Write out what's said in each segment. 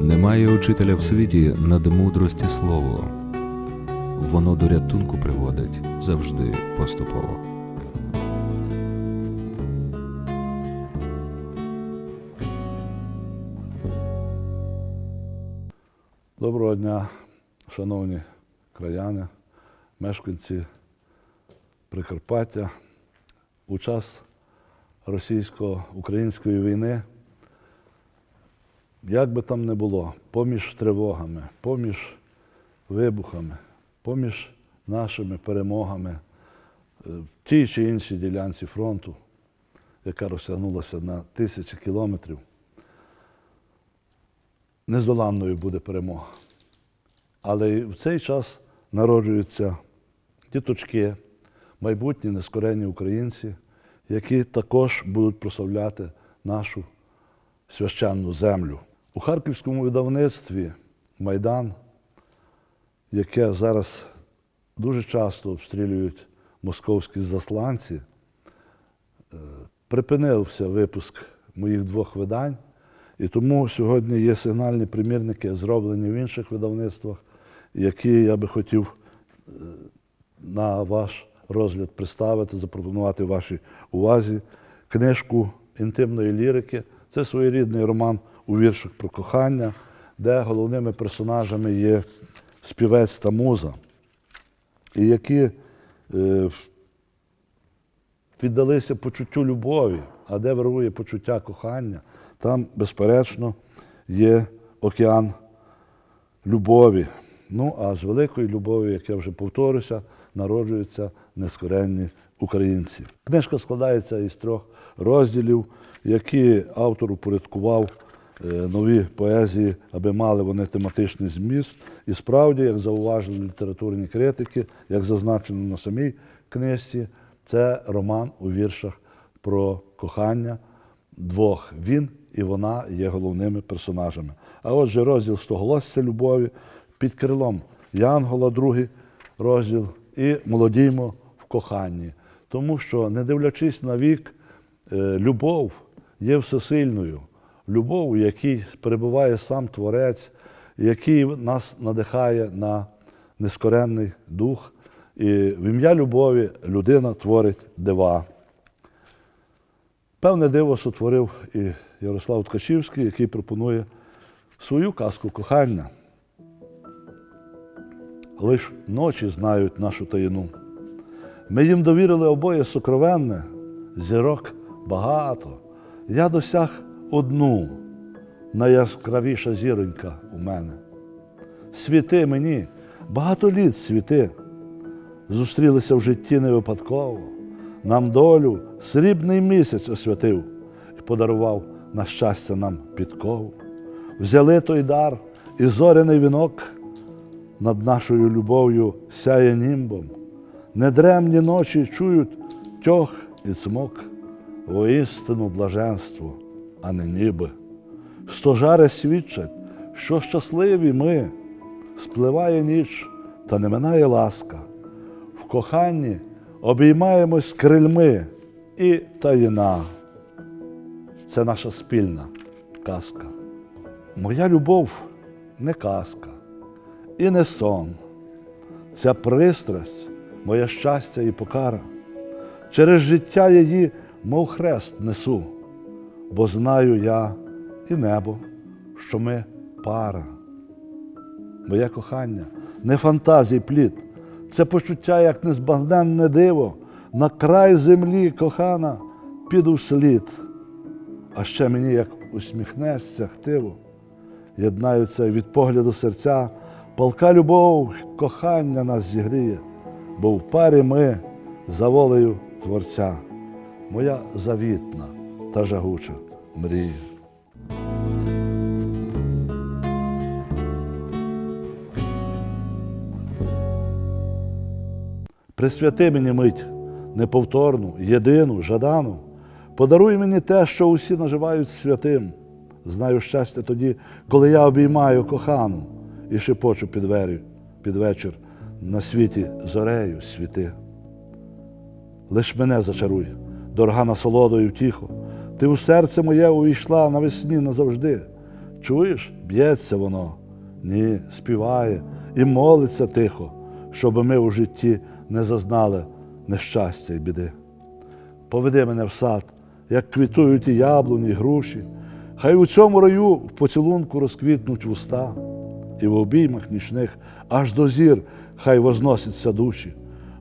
Немає учителя в світі над мудрості слово. Воно до рятунку приводить завжди поступово. Доброго дня, шановні краяни, мешканці Прикарпаття. У час російсько-української війни, як би там не було, поміж тривогами, поміж вибухами, поміж нашими перемогами е, в тій чи іншій ділянці фронту, яка розтягнулася на тисячі кілометрів, нездоланною буде перемога. Але в цей час народжуються діточки, майбутні нескорені українці, які також будуть прославляти нашу священну землю. У харківському видавництві Майдан, яке зараз дуже часто обстрілюють московські засланці, е, припинився випуск моїх двох видань. І тому сьогодні є сигнальні примірники, зроблені в інших видавництвах, які я би хотів е, на ваш розгляд представити, запропонувати вашій увазі книжку інтимної лірики. Це своєрідний роман у віршах про кохання, де головними персонажами є співець та муза, і які е, віддалися почуттю любові, а де вирує почуття кохання, там, безперечно, є океан любові. Ну, а з великої любові, як я вже повторюся, народжуються нескоренні українці. Книжка складається із трьох розділів, які автор упорядкував нові поезії, аби мали вони тематичний зміст. І справді, як зауважили літературні критики, як зазначено на самій книжці, це роман у віршах про кохання двох. Він і вона є головними персонажами. А отже, розділ «Стоголосся любові під крилом Янгола, другий розділ, і молодіймо в коханні. Тому що, не дивлячись на вік, е, любов є всесильною. Любов, у якій перебуває сам Творець, який нас надихає на нескоренний дух. І в ім'я любові людина творить дива. Певне диво сотворив і Ярослав Ткачівський, який пропонує свою казку кохання. Лиш ночі знають нашу таїну. Ми їм довірили обоє сокровенне, зірок багато. Я досяг одну, найяскравіша зіронька у мене. Світи мені, багато літ світи. Зустрілися в житті не випадково. Нам долю срібний місяць освятив і подарував на щастя нам підкову. Взяли той дар і зоряний вінок над нашою любов'ю сяє німбом. Недремні ночі чують тьох і цмок, воістину блаженство, а не ніби. Стожари свідчать, що щасливі ми, спливає ніч, та не минає ласка. В коханні обіймаємось крильми і таїна. Це наша спільна казка. Моя любов не казка і не сон. Ця пристрасть, моє щастя і покара. Через життя її, мов хрест, несу, бо знаю я і небо, що ми пара. Моє кохання не фантазій плід, це почуття, як незбагненне диво, на край землі кохана піду вслід. А ще мені, як усміхнешся хтиво, єднаються від погляду серця, палка любов, кохання нас зігріє, бо в парі ми за волею Творця, моя завітна та жагуча мрія. Присвяти мені мить неповторну, єдину, жадану. Подаруй мені те, що усі наживають святим. Знаю щастя тоді, коли я обіймаю кохану і шепочу під, двері, під вечір на світі зорею світи. Лиш мене зачаруй, дорога насолодою тихо. Ти у серце моє увійшла навесні назавжди. Чуєш, б'ється воно? Ні, співає і молиться тихо, щоб ми у житті не зазнали нещастя і біди. Поведи мене в сад, як квітують і яблуні, і груші. Хай у цьому раю в поцілунку розквітнуть вуста, і в обіймах нічних аж до зір хай возносяться душі,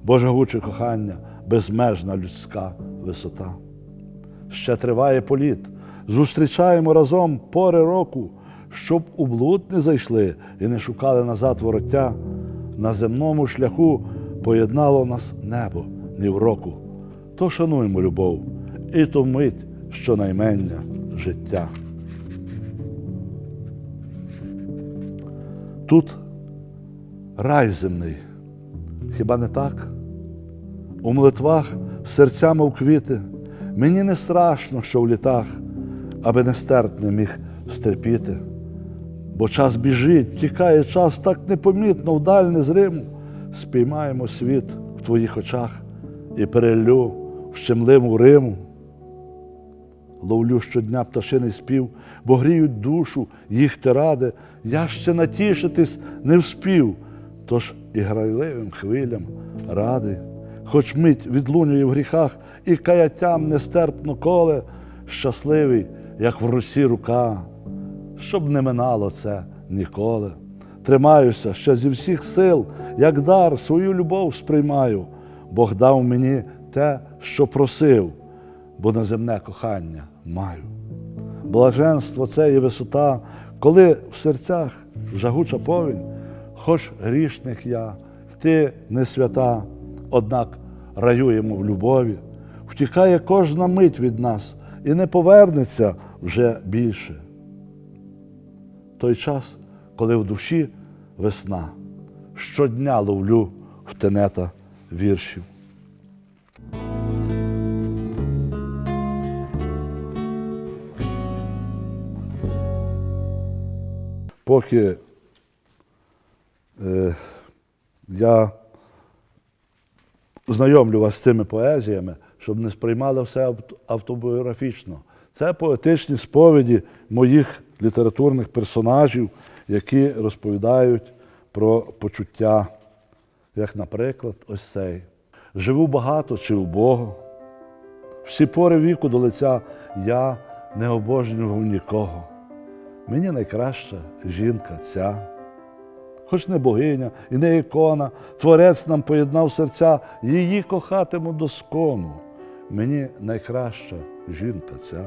бо жагуче кохання, безмежна людська висота. Ще триває політ, зустрічаємо разом пори року, щоб у блуд не зайшли і не шукали назад вороття. На земному шляху поєднало нас небо ні в року. То шануймо любов і ту мить, що наймення життя. Тут рай земний. Хіба не так? У молитвах серцями в квіти. Мені не страшно, що в літах, аби нестерпне міг стерпіти. Бо час біжить, тікає час так непомітно вдаль незриму. Спіймаємо світ в твоїх очах і перелю в щемливу Риму. Ловлю щодня пташиний спів, бо гріють душу їх тиради. Я ще натішитись не вспів, тож і грайливим хвилям радий. Хоч мить відлунює в гріхах і каяттям нестерпно коле, щасливий, як в русі рука, щоб не минало це ніколи. Тримаюся ще зі всіх сил, як дар свою любов сприймаю. Бог дав мені те, що просив, бо на земне кохання маю. Блаженство це і висота, коли в серцях жагуча повінь, хоч грішник я, ти не свята, однак раюємо в любові, втікає кожна мить від нас і не повернеться вже більше. Той час, коли в душі весна, щодня ловлю в тенета віршів. Поки е, я знайомлю вас з цими поезіями, щоб не сприймали все автобіографічно. Це поетичні сповіді моїх літературних персонажів, які розповідають про почуття, як, наприклад, ось цей. Живу багато чи убого. Всі пори віку до лиця я не обожнював нікого. Мені найкраща жінка ця. Хоч не богиня і не ікона, творець нам поєднав серця, її кохатиму до скону. Мені найкраща жінка ця.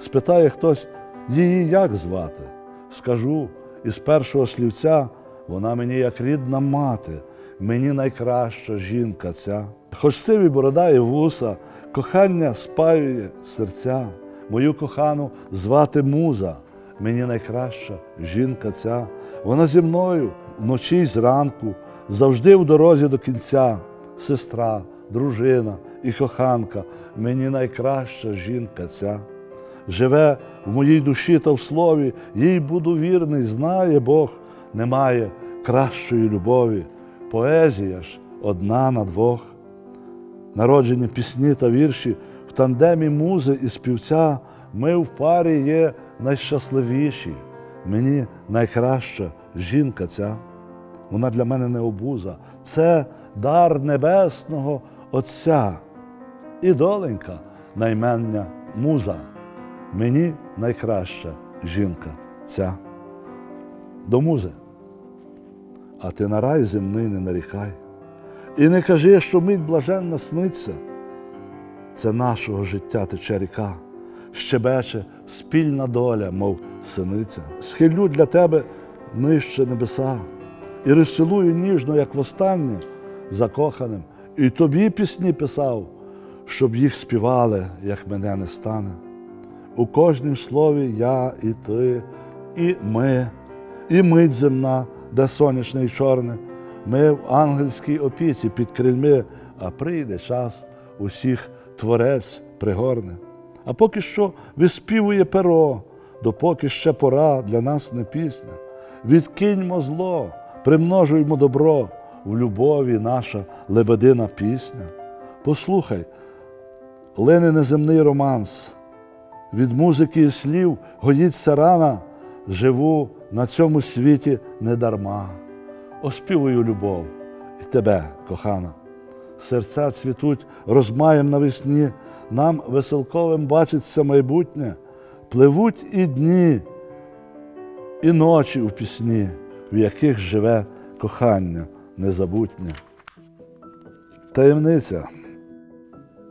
Спитає хтось, її як звати? Скажу, із першого слівця вона мені як рідна мати, мені найкраща жінка ця. Хоч сиві борода і вуса, кохання спаює серця, мою кохану звати муза, мені найкраща жінка ця. Вона зі мною вночі й зранку, завжди в дорозі до кінця. Сестра, дружина і коханка, мені найкраща жінка ця. Живе в моїй душі та в слові, їй буду вірний, знає Бог, немає кращої любові. Поезія ж одна на двох. Народжені пісні та вірші в тандемі музи і співця ми в парі є найщасливіші. Мені найкраща жінка ця. Вона для мене не обуза, це дар небесного Отця. І доленька наймення муза. Мені найкраща жінка ця. До музи. А ти на рай земний не нарікай. І не кажи, що мить блаженна сниться. Це нашого життя тече ріка, щебече спільна доля, мов синиця. Схилю для тебе нижче небеса і розцілую ніжно, як востаннє, закоханим, і тобі пісні писав, щоб їх співали, як мене не стане. У кожнім слові я і ти, і ми, і мить земна, де сонячне й чорне. Ми в ангельській опіці під крильми, а прийде час, усіх творець пригорне. А поки що виспівує перо, допоки ще пора для нас не пісня. Відкиньмо зло, примножуймо добро, в любові наша лебедина пісня. Послухай, лине неземний романс, від музики і слів гоїться рана, живу на цьому світі недарма. Оспівую любов і тебе, кохана. Серця цвітуть розмаєм навесні, нам веселковим бачиться майбутнє, пливуть і дні, і ночі у пісні, в яких живе кохання незабутнє. Таємниця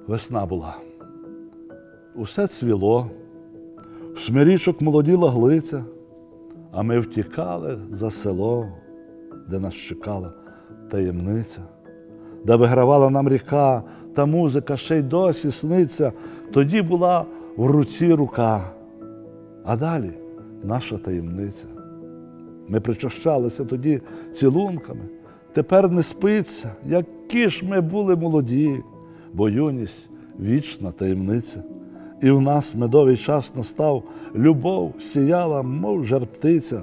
весна була. Усе цвіло, смирічок молоділа глиця, а ми втікали за село, де нас чекала таємниця, де вигравала нам ріка, та музика ще й досі сниться. Тоді була в руці рука, а далі наша таємниця. Ми причащалися тоді цілунками, тепер не спиться, які ж ми були молоді, бо юність вічна таємниця. І в нас медовий час настав, любов сіяла, мов жар птиця,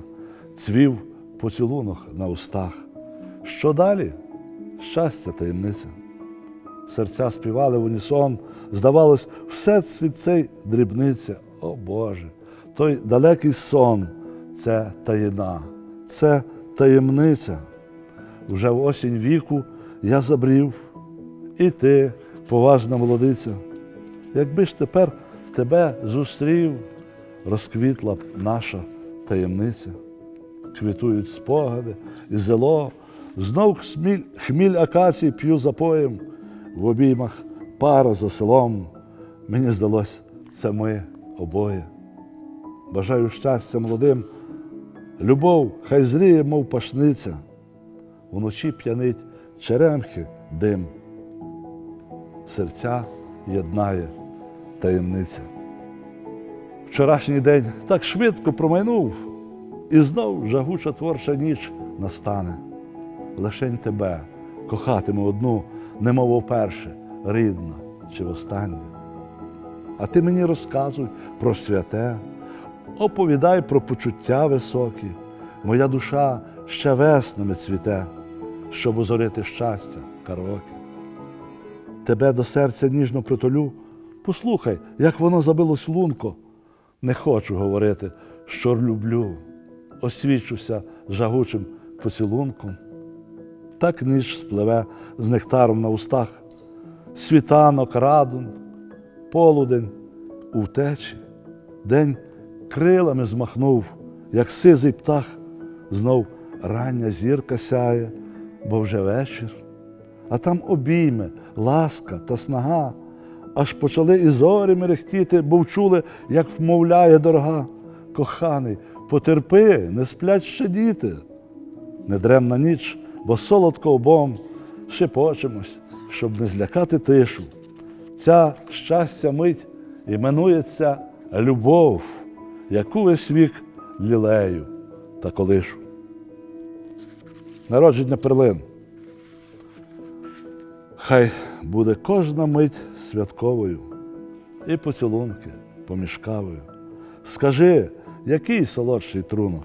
цвів поцілунок на устах. Що далі? Щастя таємниця. Серця співали в унісон, здавалось, все світ цей дрібниця. О Боже, той далекий сон це таїна, це таємниця. Вже в осінь віку я забрів, і ти, поважна молодиця. Якби ж тепер тебе зустрів, розквітла б наша таємниця. Квітують спогади і зело, знов хміль, хміль акацій п'ю запоєм, в обіймах пара за селом. Мені здалось, це ми обоє. Бажаю щастя молодим, любов хай зріє, мов пашниця, вночі п'янить черемхи дим, серця єднає таємниця. Вчорашній день так швидко промайнув, і знов жагуча творча ніч настане. Лишень тебе кохатиму одну, немов вперше, рідна чи востаннє. А ти мені розказуй про святе, оповідай про почуття високі. Моя душа ще веснами цвіте, щоб озорити щастя караоке. Тебе до серця ніжно притулю, послухай, як воно забилось лунко. Не хочу говорити, що люблю, освічуся жагучим поцілунком. Так ніч спливе з нектаром на устах, світанок радун, полудень у втечі, день крилами змахнув, як сизий птах, знов рання зірка сяє, бо вже вечір, а там обійми, ласка та снага, аж почали і зорі мерехтіти, бо вчули, як вмовляє дорога. Коханий, потерпи, не сплять ще діти. Недремна ніч, бо солодко обом шепочемось, щоб не злякати тишу. Ця щастя мить іменується любов, яку весь вік лілею та колишу. Народження перлин. Хай буде кожна мить святковою і поцілунки поміж кавою. Скажи, який солодший трунок?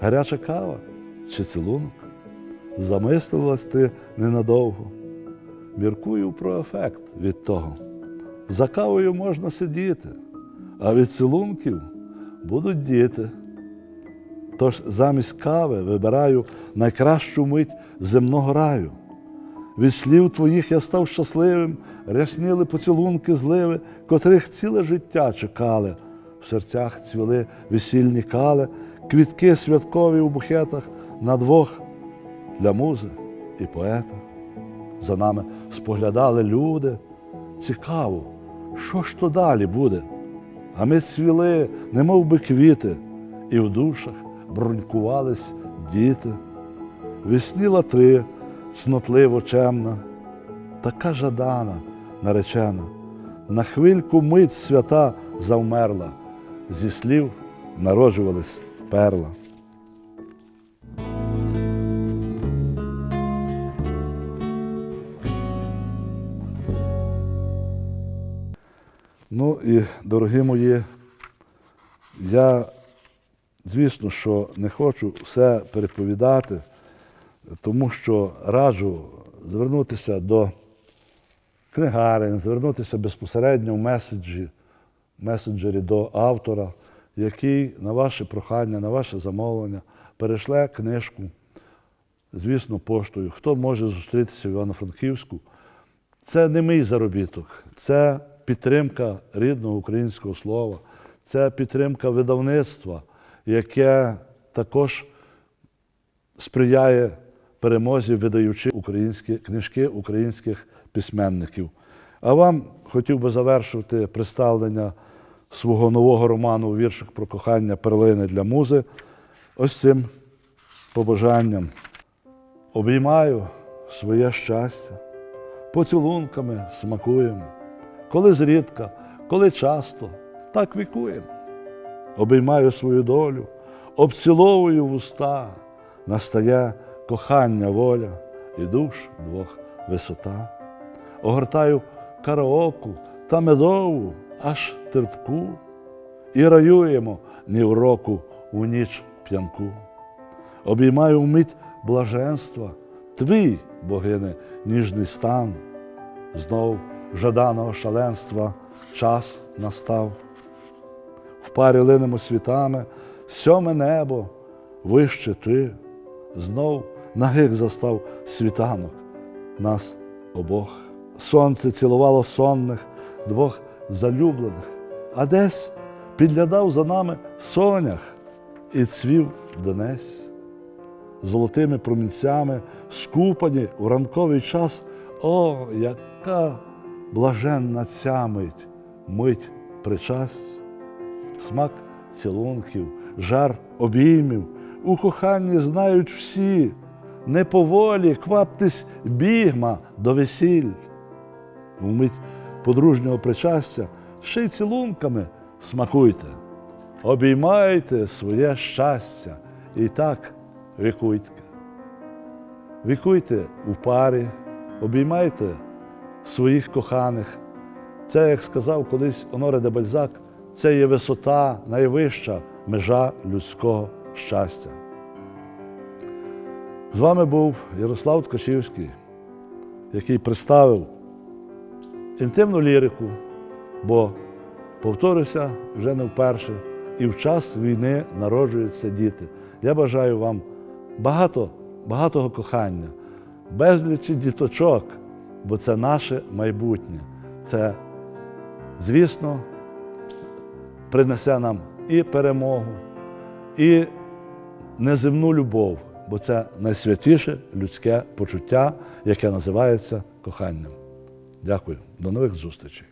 Гаряча кава чи цілунок? Замислилась ти ненадовго. Міркую про ефект від того. За кавою можна сидіти, а від цілунків будуть діти. Тож замість кави вибираю найкращу мить земного раю. Від слів твоїх я став щасливим, рясніли поцілунки зливи, котрих ціле життя чекали. В серцях цвіли весільні кали, квітки святкові у букетах на двох для музи і поета. За нами споглядали люди. Цікаво, що ж то далі буде? А ми цвіли, немов би квіти, і в душах брунькувались діти. Весніла три, цнотливо чемна, така жадана, наречена, на хвильку мить свята завмерла, зі слів народжувались перла. Ну і, дорогі мої, я, звісно, що не хочу все переповідати, тому що раджу звернутися до книгарень, звернутися безпосередньо в меседжі, меседжері до автора. який на ваше прохання, на ваше замовлення перешле книжку, звісно, поштою. Хто може зустрітися в Івано-Франківську? Це не мій заробіток, це підтримка рідного українського слова, це підтримка видавництва, яке також сприяє перемозі, видаючи українські книжки українських письменників. А вам хотів би завершити представлення свого нового роману у віршах про кохання перлини для музи. Ось цим побажанням. Обіймаю своє щастя, поцілунками смакуємо, коли зрідка, коли часто, так вікуємо. Обіймаю свою долю, обціловую вуста, настає кохання воля і душ двох висота. Огортаю караоку та медову, аж терпку, і раюємо ні в року у ніч п'янку. Обіймаю вмить блаженства, твій, богине, ніжний стан, знов жаданого шаленства час настав. В парі линемо світами, сьоме небо, вище ти, знов нагих застав світанок нас обох. Сонце цілувало сонних, двох залюблених, а десь підглядав за нами сонях і цвів донесь. Золотими промінцями, скупані у ранковий час, о, яка блаженна ця мить, мить причасть смак цілунків, жар обіймів. У коханні знають всі, не поволі кваптесь бігма до весіль. Вмить подружнього причастя ще й цілунками смакуйте, обіймайте своє щастя і так вікуйте. Вікуйте у парі, обіймайте своїх коханих. Це, як сказав колись Оноре де Бальзак, це є висота, найвища межа людського щастя. З вами був Ярослав Ткачівський, який представив інтимну лірику, бо, повторюся, вже не вперше, і в час війни народжуються діти. Я бажаю вам багато, багатого кохання, безлічі діточок, бо це наше майбутнє. Це, звісно, принесе нам і перемогу, і неземну любов, бо це найсвятіше людське почуття, яке називається коханням. Дякую, до нових зустрічей.